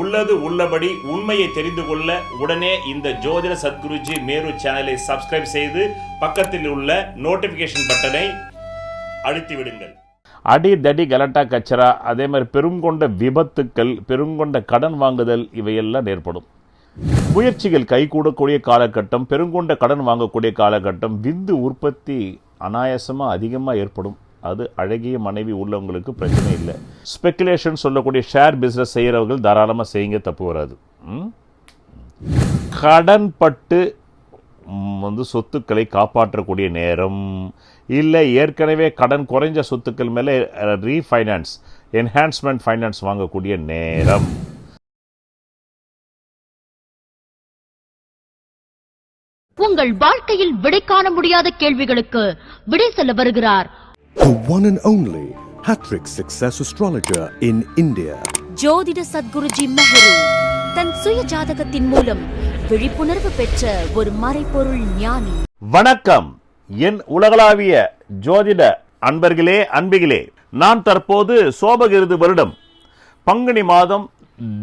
உள்ளது உள்ளபடி உண்மையை தெரிந்து கொள்ள உடனே இந்த ஜோதிட சத்குருஜி மேரு சேனலை சப்ஸ்கிரைப் செய்து பக்கத்தில் உள்ள நோட்டிபிகேஷன் பட்டனை அழுத்தி விடுங்கள். அடி தடி கலட்டா கச்சரா அதே மாதிரி பெருங்கொண்ட விபத்துக்கள் பெருங்கொண்ட கடன் வாங்குதல் இவையெல்லாம் ஏற்படும். முயற்சிகள் கைகூடக்கூடிய காலகட்டம் பெருங்கொண்ட கடன் வாங்கக்கூடிய காலகட்டம் விந்து உற்பத்தி அனாயாசமாக அதிகமாக ஏற்படும். அது அழகிய மனைவி உள்ளவங்களுக்கு பிரச்சனை இல்லை. ஸ்பெக்குலேஷன் சொல்லக்கூடிய ஷேர் பிஸ்னஸ் செய்கிறவர்கள் தாராளமாக செய்யுங்க தப்பு வராது. கடன் பட்டு வந்து சொத்துக்களை காப்பாற்றக்கூடிய நேரம். இல்லை ஏற்கனவே கடன் குறைஞ்ச சொத்துக்கள் மேலே ரீஃபைனான்ஸ் என்ஹான்ஸ்மெண்ட் ஃபைனான்ஸ் வாங்கக்கூடிய நேரம். உங்கள் வாழ்க்கையில் விடை காண முடியாத கேள்விகளுக்கு விடை சொல்ல வருகிறார் The one and only Hattrick Success Astrologer in India. ஜோதிட சத்குருஜி மெஹரு தன் சுய ஜாதகத்தின் மூலம் விழிப்புணர்வு பெற்ற ஒரு மறைபொருள் ஞானி. வணக்கம். என் உலகளாவிய ஜோதிட அன்பர்களே அன்பிகளே நான் தற்போது சோபகிருது வருடம். பங்குனி மாதம்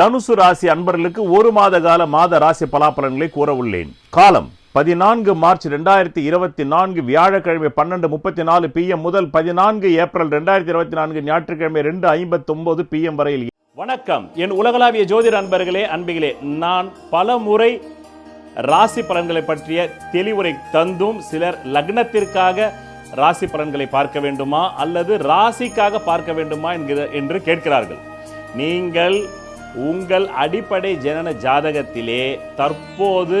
தனுசு ராசி அன்பர்களுக்கு ஒரு மாத கால மாத ராசி பலாபலன்களை கூற உள்ளேன். காலம் பதினான்கு மார்ச் ரெண்டாயிரத்தி இருபத்தி நான்கு வியாழக்கிழமை பன்னெண்டு முப்பத்தி நாலு பிஎம் முதல் பதினான்கு ஏப்ரல் ரெண்டாயிரத்தி இருபத்தி நான்கு ஞாயிற்றுக்கிழமை ரெண்டு ஐம்பத்தி ஒன்பது பிஎம் வரையில் வணக்கம். என் உலகளாவிய ஜோதிட அன்பர்களே அன்பிகளே நான் பல முறை ராசி பலன்களை பற்றிய தெளிவுரை தந்தும் சிலர் லக்னத்திற்காக ராசி பலன்களை பார்க்க வேண்டுமா அல்லது ராசிக்காக பார்க்க வேண்டுமா என்கிற என்று கேட்கிறார்கள். நீங்கள் உங்கள் அடிப்படை ஜனன ஜாதகத்திலே தற்போது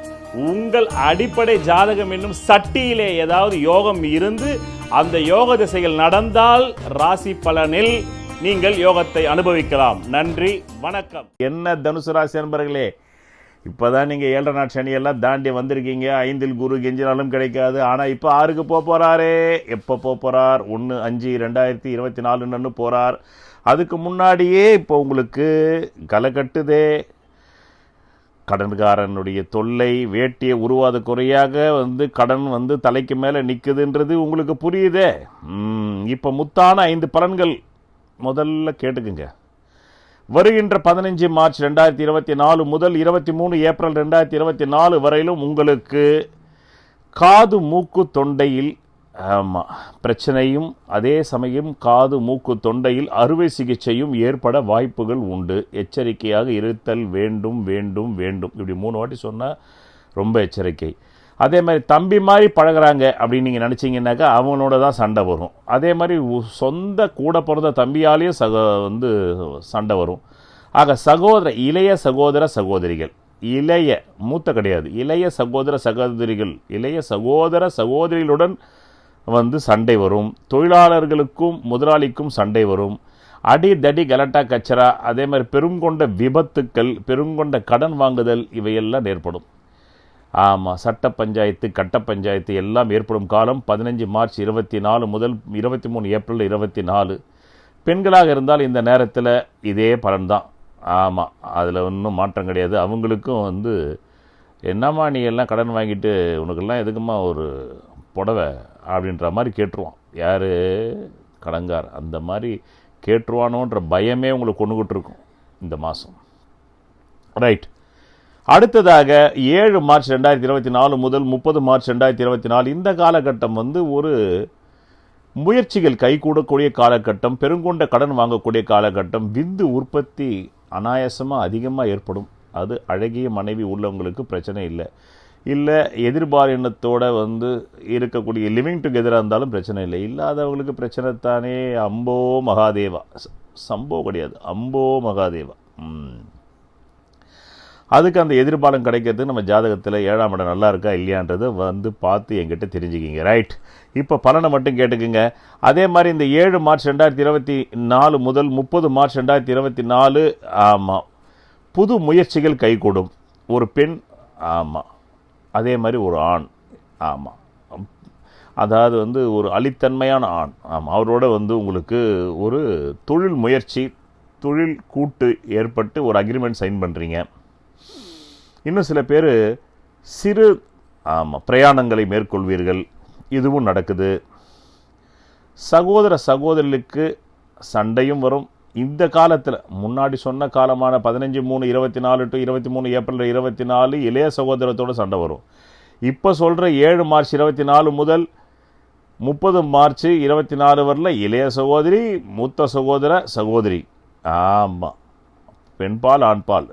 உங்கள் அடிப்படை ஜாதகம் என்னும் சட்டியிலே ஏதாவது யோகம் இருந்து அந்த யோக திசைகள் நடந்தால் ராசி பலனில் நீங்கள் யோகத்தை அனுபவிக்கலாம். நன்றி வணக்கம். என்ன தனுசு ராசி இப்போ இப்போதான் நீங்கள் ஏழரை நாள் சனியெல்லாம் தாண்டி வந்திருக்கீங்க. ஐந்தில் குரு கெஞ்சினாலும் கிடைக்காது. ஆனால் இப்போ ஆறுக்கு போக போகிறாரே எப்போ போக போகிறார் ஒன்று அஞ்சு ரெண்டாயிரத்தி இருபத்தி நாலுன்னு போகிறார் அதுக்கு முன்னாடியே இப்போ உங்களுக்கு களை கட்டுதே. கடன்காரனுடைய தொல்லை வேட்டியை உருவாத குறையாக வந்து கடன் வந்து தலைக்கு மேலே நிற்குதுன்றது உங்களுக்கு புரியுதே? இப்போ முத்தான ஐந்து பலன்கள் முதல்ல கேட்டுக்குங்க. வருகின்ற பதினஞ்சு மார்ச் ரெண்டாயிரத்தி இருபத்தி நாலு முதல் இருபத்தி மூணு ஏப்ரல் ரெண்டாயிரத்தி இருபத்தி நாலு வரையிலும் உங்களுக்கு காது மூக்கு தொண்டையில் ஆமாம் பிரச்சனையும் அதே சமயம் காது மூக்கு தொண்டையில் அறுவை சிகிச்சையும் ஏற்பட வாய்ப்புகள் உண்டு. எச்சரிக்கையாக இருத்தல் வேண்டும் வேண்டும் வேண்டும். இப்படி மூணு வாட்டி சொன்னால் ரொம்ப எச்சரிக்கை. அதே மாதிரி தம்பி மாதிரி பழகுறாங்க அப்படின்னு நீங்கள் நினச்சிங்கனாக்கா அவங்களோட தான் சண்டை வரும். அதே மாதிரி உ- சொந்த கூட பிறந்த தம்பியாலேயும் சக வந்து சண்டை வரும். ஆக சகோதர இளைய சகோதர சகோதரிகள். இளைய மூத்த கிடையாது. இளைய சகோதர சகோதரிகள். இளைய சகோதர சகோதரிகளுடன் வந்து சண்டை வரும். தொழிலாளர்களுக்கும் முதலாளிக்கும் சண்டை வரும். அடி தடி கலட்டா கச்சரா அதே மாதிரி பெருங்கொண்ட விபத்துக்கள் பெருங்கொண்ட கடன் வாங்குதல் இவையெல்லாம் ஏற்படும். ஆமாம் சட்ட பஞ்சாயத்து கட்ட பஞ்சாயத்து எல்லாம் ஏற்படும் காலம் பதினஞ்சு மார்ச் இருபத்தி நாலு முதல் இருபத்தி மூணு ஏப்ரல் இருபத்தி நாலு. பெண்களாக இருந்தால் இந்த நேரத்தில் இதே பலன்தான். ஆமாம் அதில் ஒன்றும் மாற்றம் கிடையாது. அவங்களுக்கும் வந்து என்னம்மா நீ எல்லாம் கடன் வாங்கிட்டு உனக்கெல்லாம் எதுக்குமா ஒரு புடவை அப்படின்ற மாதிரி கேட்டுருவான். யார்? கடங்கார். அந்த மாதிரி கேட்டுருவானோன்ற பயமே உங்களுக்கு கொண்டுகிட்டு இருக்கும் இந்த மாதம் ரைட் அடுத்ததாக ஏழு மார்ச் ரெண்டாயிரத்தி இருபத்தி நாலு முதல் முப்பது மார்ச் ரெண்டாயிரத்தி இருபத்தி நாலு இந்த காலகட்டம் வந்து ஒரு முயற்சிகள் கைகூடக்கூடிய காலகட்டம் பெருங்கொண்ட கடன் வாங்கக்கூடிய காலகட்டம் விந்து உற்பத்தி அனாயாசமாக அதிகமாக ஏற்படும். அது அழகிய மனைவி உள்ளவங்களுக்கு பிரச்சனை இல்லை. இல்லை எதிர்பாலினத்தோட வந்து இருக்கக்கூடிய லிவிங் டுகெதராக இருந்தாலும் பிரச்சனை இல்லை. இல்லாதவங்களுக்கு பிரச்சனை தானே. அம்போ மகாதேவா. சம்போ கிடையாது. அம்போ மகாதேவா. அதுக்கு அந்த எதிர்பாலம் கிடைக்கிறது நம்ம ஜாதகத்தில் ஏழாம் இடம் நல்லா இருக்கா இல்லையான்றதை வந்து பார்த்து என்கிட்ட தெரிஞ்சுக்கிங்க. ரைட் இப்போ பலனை மட்டும் கேட்டுக்குங்க. அதே மாதிரி இந்த ஏழு மார்ச் ரெண்டாயிரத்தி இருபத்தி நாலு முதல் முப்பது மார்ச் ரெண்டாயிரத்தி இருபத்தி நாலு ஆமாம் புது முயற்சிகள் கைகூடும். ஒரு பெண் ஆமாம் அதே மாதிரி ஒரு ஆண். ஆமாம் அதாவது வந்து ஒரு அழித்தன்மையான ஆண். ஆமாம் அவரோட வந்து உங்களுக்கு ஒரு தொழில் முயற்சி தொழில் கூட்டு ஏற்பட்டு ஒரு அக்ரிமெண்ட் சைன் பண்ணுறீங்க இன்னும் சில பேர் சிறு ஆமாம் பிரயாணங்களை மேற்கொள்வீர்கள். இதுவும் நடக்குது. சகோதர சகோதரிகளுக்கு சண்டையும் வரும். இந்த காலத்தில் முன்னாடி சொன்ன காலமான பதினஞ்சு மூணு இருபத்தி நாலு டு இருபத்தி மூணு ஏப்ரல் இருபத்தி நாலு இளைய சகோதரத்தோட சண்டை வரும். இப்போ சொல்கிற ஏழு மார்ச் இருபத்தி நாலு முதல் முப்பது மார்ச் இருபத்தி நாலு வரல இளைய சகோதரி மூத்த சகோதர சகோதரி. ஆமாம் பெண்பால் ஆண்பால்.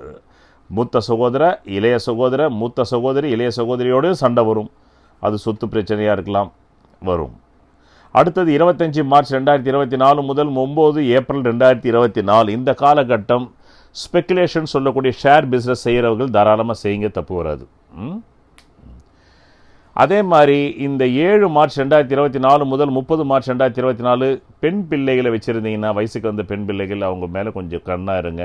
மூத்த சகோதர இளைய சகோதர மூத்த சகோதரி இளைய சகோதரியோடு சண்டை வரும். அது சொத்து பிரச்சனையாக இருக்கலாம் வரும். அடுத்தது இருபத்தஞ்சி மார்ச் ரெண்டாயிரத்தி இருபத்தி நாலு முதல் ஒம்பது ஏப்ரல் ரெண்டாயிரத்தி இருபத்தி நாலு. இந்த காலகட்டம் ஸ்பெக்குலேஷன் சொல்லக்கூடிய ஷேர் பிஸ்னஸ் செய்கிறவர்கள் தாராளமாக செய்யுங்க தப்பு வராது. அதே மாதிரி இந்த ஏழு மார்ச் ரெண்டாயிரத்தி இருபத்தி நாலு முதல் முப்பது மார்ச் ரெண்டாயிரத்தி இருபத்தி நாலு பெண் பிள்ளைகளை வச்சுருந்தீங்கன்னா வயசுக்கு வந்த பெண் பிள்ளைகள் அவங்க மேலே கொஞ்சம் கண்ணாக இருங்க.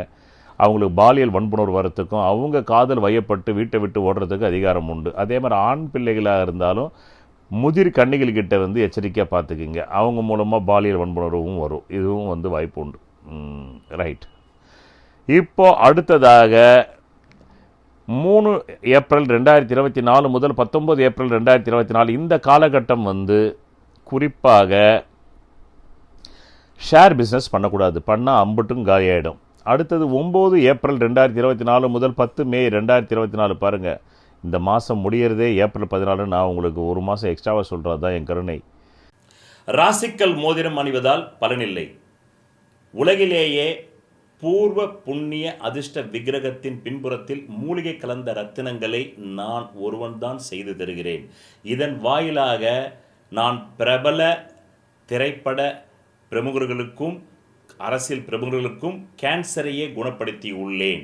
அவங்களுக்கு பாலியல் வன்புணர்வு வரத்துக்கும் அவங்க காதல் வயப்பட்டு வீட்டை விட்டு ஓடுறதுக்கு அதிகாரம் உண்டு. அதே மாதிரி ஆண் பிள்ளைகளாக இருந்தாலும் முதிர் கன்னிகள் கிட்ட வந்து எச்சரிக்கையாக பார்த்துக்குங்க அவங்க மூலமாக பாலியல் வன்புணர்வும் வரும். இதுவும் வந்து வாய்ப்பு உண்டு. ரைட் இப்போ அடுத்ததாக மூணு ஏப்ரல் ரெண்டாயிரத்தி இருபத்தி நாலு முதல் பத்தொம்பது ஏப்ரல் ரெண்டாயிரத்தி இருபத்தி நாலு இந்த காலகட்டம் வந்து குறிப்பாக ஷேர் பிஸ்னஸ் பண்ணக்கூடாது. பண்ணால் அம்புட்டும் காலியாயிடும். அடுத்தது ஒம்பது ஏப்ரல் ரெண்டாயிரத்தி இருபத்தி நாலு முதல் பத்து மே ரெண்டாயிரத்தி இருபத்தி நாலு பாருங்கள் இந்த மாதம் முடியறதே ஏப்ரல் பதினாலு நான் உங்களுக்கு ஒரு மாதம் எக்ஸ்ட்ராவாக சொல்கிறது தான் என் கருணை. ராசிக்கல் மோதிரம் அணிவதால் பலனில்லை. உலகிலேயே பூர்வ புண்ணிய அதிர்ஷ்ட விக்கிரகத்தின் பின்புறத்தில் மூலிகை கலந்த ரத்தினங்களை நான் ஒருவன்தான் செய்து தருகிறேன். இதன் வாயிலாக நான் பிரபல திரைப்பட பிரமுகர்களுக்கும் அரசியல் பிரமுகர்களுக்கும் கேன்சரையே குணப்படுத்தி உள்ளேன்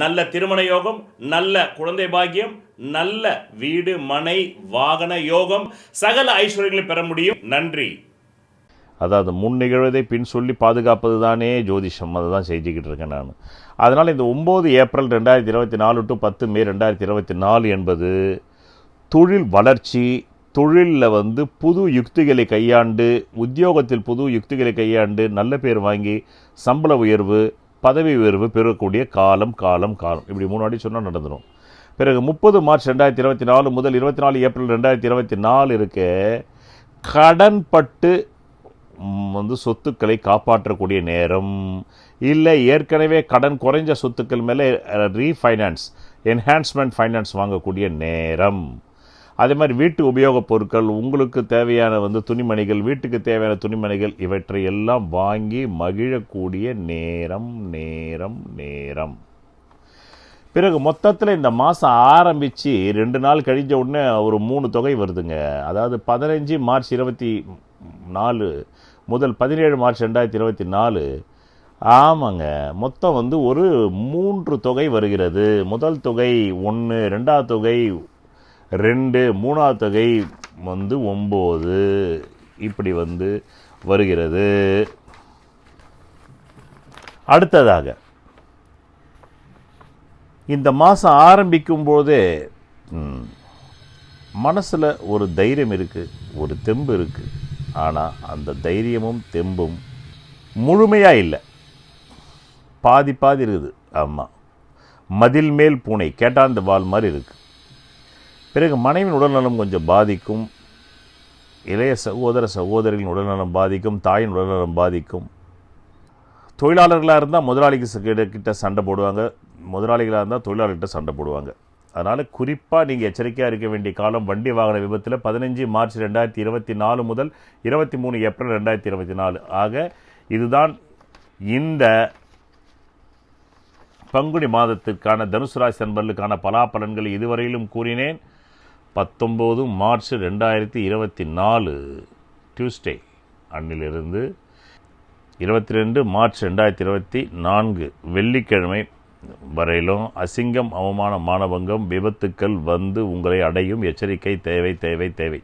நல்ல திருமண யோகம் நல்ல குழந்தை பாக்கியம் நல்ல வீடு மனை வாகன யோகம். சகல ஐஸ்வர்யங்களை பெற முடியும். நன்றி. அதாவது முன் நிகழ்வதை பின் சொல்லி பாதுகாப்பது தானே ஜோதிஷம். அதை தான் செஞ்சுக்கிட்டு இருக்கேன் நான். அதனால் இந்த ஒம்பது ஏப்ரல் ரெண்டாயிரத்தி இருபத்தி நாலு டு பத்து மே ரெண்டாயிரத்தி இருபத்தி நாலு என்பது தொழில் வளர்ச்சி தொழிலில் வந்து புது யுக்திகளை கையாண்டு உத்தியோகத்தில் புது யுக்திகளை கையாண்டு நல்ல பேர் வாங்கி சம்பள உயர்வு பதவி உயர்வு பெறக்கூடிய காலம் காலம் காலம். இப்படி முன்னாடி சொன்னால் நடந்துடும் பிறகு முப்பது மார்ச் ரெண்டாயிரத்தி இருபத்தி நாலு முதல் இருபத்தி நாலு ஏப்ரல் ரெண்டாயிரத்தி இருபத்தி நாலு இருக்க கடன்பட்டு வந்து சொத்துக்களை காப்பாற்றக்கூடிய நேரம். இல்லை ஏற்கனவே கடன் குறைஞ்ச சொத்துக்கள் மேலே ரீஃபைனான்ஸ் என்ஹான்ஸ்மெண்ட் ஃபைனான்ஸ் வாங்கக்கூடிய நேரம். அதே மாதிரி வீட்டு உபயோகப் பொருட்கள் உங்களுக்கு தேவையான வந்து துணிமணிகள் வீட்டுக்கு தேவையான துணிமணிகள் இவற்றை எல்லாம் வாங்கி மகிழக்கூடிய நேரம் நேரம் நேரம். பிறகு மொத்தத்தில் இந்த மாதம் ஆரம்பித்து ரெண்டு நாள் கழிஞ்ச உடனே ஒரு மூணு தொகை வருதுங்க. அதாவது பதினஞ்சு மார்ச் இருபத்தி நாலு முதல் பதினேழு மார்ச் ரெண்டாயிரத்தி இருபத்தி நாலு. ஆமாங்க. மொத்தம் வந்து ஒரு மூன்று தொகை வருகிறது. முதல் தொகை ஒன்று ரெண்டாவது தொகை ரெண்டு மூணாவது தொகை வந்து ஒம்பது. இப்படி வந்து வருகிறது. அடுத்ததாக இந்த மாதம் ஆரம்பிக்கும் போதே மனசில் ஒரு தைரியம் இருக்குது ஒரு தெம்பு இருக்குது ஆனால் அந்த தைரியமும் தெம்பும் முழுமையாக இல்லை. பாதி பாதி இருக்குது. ஆமாம் மதில் மேல் பூனை கேட்டாந்த வால் மாதிரி இருக்குது பிறகு மனைவின் உடல்நலம் கொஞ்சம் பாதிக்கும். இளைய சகோதர சகோதரிகளின் உடல்நலம் பாதிக்கும். தாயின் உடல்நலம் பாதிக்கும். தொழிலாளர்களாக இருந்தால் முதலாளிக்கு கிட்ட கிட்ட சண்டை போடுவாங்க. முதலாளிகளாக இருந்தால் தொழிலாளர்கிட்ட சண்டை போடுவாங்க. அதனால் குறிப்பாக நீங்கள் எச்சரிக்கையாக இருக்க வேண்டிய காலம் வண்டி வாகன விபத்தில் பதினஞ்சு மார்ச் ரெண்டாயிரத்தி இருபத்தி நாலு முதல் இருபத்தி மூணு ஏப்ரல் ரெண்டாயிரத்தி இருபத்தி நாலு. ஆக இதுதான் இந்த பங்குனி மாதத்துக்கான தனுசு ராசி நண்பர்களுக்கான பலாபலன்களை இதுவரையிலும் கூறினேன். பத்தொம்போது மார்ச் ரெண்டாயிரத்தி இருபத்தி நாலு டியூஸ்டே அன்னிலிருந்து இருபத்தி ரெண்டு மார்ச் ரெண்டாயிரத்தி இருபத்தி நான்கு வெள்ளிக்கிழமை வரையிலும் அசிங்கம் அவமான மானபங்கம் விபத்துக்கள் வந்து உங்களை அடையும். எச்சரிக்கை தேவை தேவை தேவை.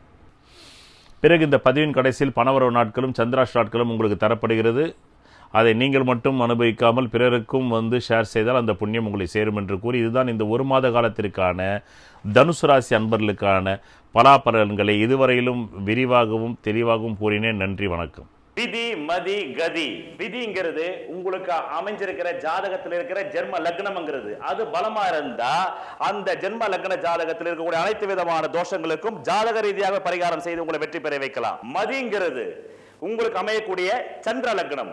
பிறகு இந்த பதிவின் கடைசியில் பணவரவு நாட்களும் சந்திராஷ் நாட்களும் உங்களுக்கு தரப்படுகிறது. அதை நீங்கள் மட்டும் அனுபவிக்காமல் பிறருக்கும் வந்து ஷேர் செய்தால் அந்த புண்ணியம் உங்களை சேரும் என்று கூறி இதுதான் இந்த ஒரு மாத காலத்திற்கான தனுசு ராசி அன்பர்களுக்கான பலாபலன்களை இதுவரையிலும் விரிவாகவும் தெளிவாகவும் கூறினேன். நன்றி வணக்கம். விதி மதி கதி. விதிங்கிறது உங்களுக்கு அமைஞ்சிருக்கிற ஜாதகத்தில் இருக்கிற ஜென்ம லக்னம்ங்கிறது. அது பலமா இருந்தா அந்த ஜென்ம லக்ன ஜாதகத்தில் இருக்கக்கூடிய அனைத்து விதமான தோஷங்களுக்கும் ஜாதக ரீதியாக பரிகாரம் செய்து உங்களை வெற்றி பெற வைக்கலாம். மதிங்கிறது உங்களுக்கு அமையக்கூடிய சந்திர லக்னம்.